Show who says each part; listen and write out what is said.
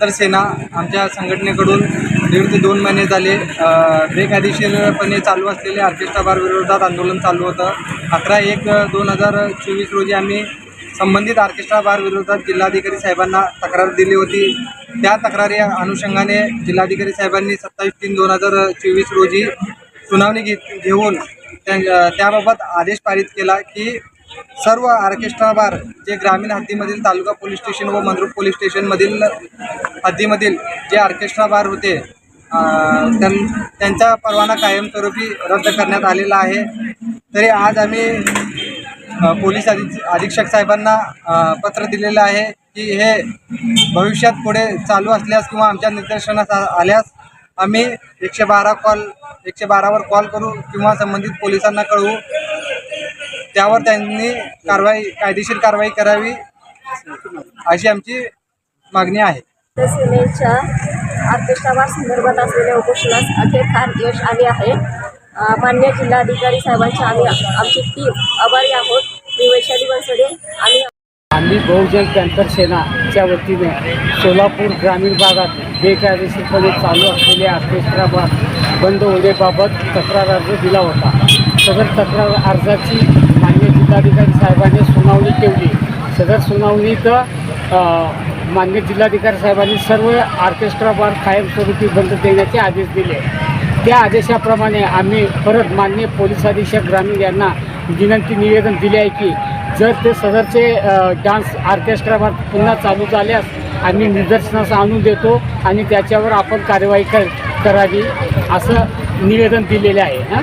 Speaker 1: तर सेना आमच्या संघटनेकडून दीड ते दोन महिने झाले. बेकायदेशीरपणे चालू असलेले ऑर्केस्ट्रा बार विरोधात आंदोलन चालू होतं. अकरा एक दोन हजार चोवीस रोजी आम्ही संबंधित ऑर्केस्ट्रा बार विरोधात जिल्हाधिकारी साहेबांना तक्रार दिली होती. त्या तक्रारी अनुषंगाने जिल्हाधिकारी साहेबांनी सत्तावीस तीन दोन हजार चोवीस रोजी सुनावणी घेत घेऊन त्याबाबत आदेश पारित केला की सर्व ऑर्केस्ट्रा बार जे ग्रामीण हद्दीमधील तालुका पोलीस स्टेशन व मंद्रुप पोलीस स्टेशनमधील हद्दीमधील जे ऑर्केस्ट्रा बार होते त्यां त्यांचा परवाना कायमस्वरूपी रद्द करण्यात आलेला आहे. तरी आज आम्ही पोलीस अधिक अधीक्षक साहेबांना पत्र दिलेलं आहे की हे भविष्यात पुढे चालू असल्यास किंवा आमच्या निदर्शनास आल्यास आम्ही एकशे बारा कॉल एकशे बारावर कॉल करू किंवा संबंधित पोलिसांना कळवू. त्यावर त्यांनी कारवाई कायदेशीर कारवाई करावी अशी आमची मागणी आहे.
Speaker 2: सेनेच्या संदर्भात असलेल्या उपोषणास अखेरकार यश आले आहे. मान्य जिल्हाधिकारी साहेबांच्या आम्ही आमची टीम आभारी आहोत. मी वैशाली बनसोडे आणि
Speaker 3: आम्ही बहुजन पॅन्थर सेनाच्या वतीने सोलापूर ग्रामीण भागात बेकायदेशीरपणे चालू असलेल्या ऑर्केस्ट्रा बार बंद होण्याबाबत तक्रार अर्ज दिला होता. सदर तक्रार अर्जाची मान्य जिल्हाधिकारी साहेबांनी सुनावणी ठेवली सदर सुनावणीत मान्य जिल्हाधिकारी साहेबांनी सर्व ऑर्केस्ट्रा बार कायमस्वरूपी बंद देण्याचे आदेश दिले. त्या आदेशाप्रमाणे आम्ही परत मान्य पोलीस अधीक्षक ग्रामीण यांना विनंती निवेदन दिले आहे की जर ते सदरचे डान्स ऑर्केस्ट्रा बार पुन्हा चालू झाल्यास आम्ही निदर्शनास आणून देतो आणि त्याच्यावर आपण कार्यवाही कर करावी असं निवेदन दिलेले आहे. हां?